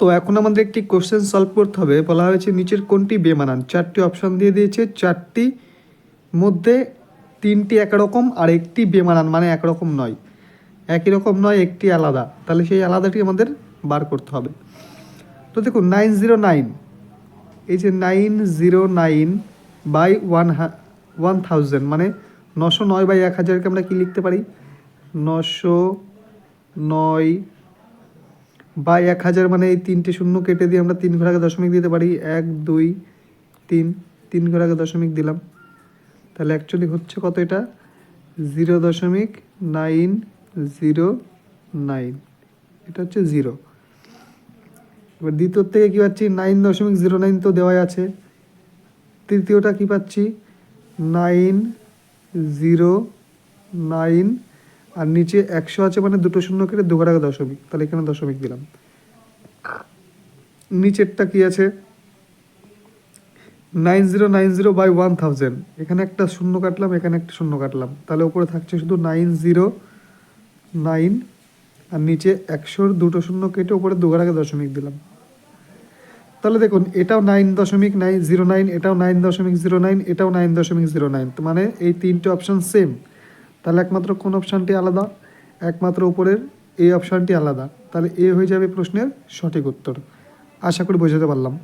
তো এখন আমাদের একটি কোশ্চেন সলভ করতে হবে। বলা হয়েছে, নিচের কোনটি বেমানান? চারটি অপশান দিয়ে দিয়েছে। চারটি মধ্যে তিনটি একরকম আর একটি বেমানান মানে একরকম নয়। একই রকম নয়, একটি আলাদা। তাহলে সেই আলাদাটি আমাদের বার করতে হবে। তো দেখুন নাইন জিরো নাইন এই যে nine zero nine by one one thousand মানে নশো নয় বাই এক হাজারকে আমরা কি লিখতে পারি? নশো নয় বাই এক হাজার মানে এই তিনটে শূন্য কেটে দিয়ে আমরা তিন আগে দশমিক দিতে পারি। এক, দুই, তিন তিন আগে দশমিক দিলাম। তাহলে অ্যাকচুয়ালি হচ্ছে কত এটা? জিরো দশমিক নাইন, জিরো, নাইন। এটা হচ্ছে জিরো। এবার দ্বিতীয় থেকে কী পাচ্ছি? নাইন দশমিক জিরো নাইন তো দেওয়াই আছে। তৃতীয়টা কী পাচ্ছি? নাইন, জিরো, নাইন আর নিচে একশো আছে মানে দুটো শূন্য কেটে দু আগে দশমিক। তাহলে এখানে দশমিক দিলাম। নিচেরটা কি আছে? Nine zero nine zero by one thousand. এখানে একটা শূন্য কাটলাম, এখানে একটা শূন্য কাটলাম। তাহলে উপরে থাকছে শুধু নাইন জিরো, নাইন, আর নিচে একশোর দুটো শূন্য কেটে উপরে দুঘর আগে দশমিক দিলাম। তাহলে দেখুন, এটাও নাইন দশমিক নাইন জিরো নাইন, এটাও নাইন দশমিক জিরো নাইন, এটাও নাইন দশমিক জিরো নাইন। মানে এই তিনটে অপশান সেম তাহলে একমাত্র কোন অপশানটি আলাদা? একমাত্র উপরের এই অপশানটি আলাদা। তাহলে এ হয়ে যাবে প্রশ্নের সঠিক উত্তর। আশা করি বোঝাতে পারলাম।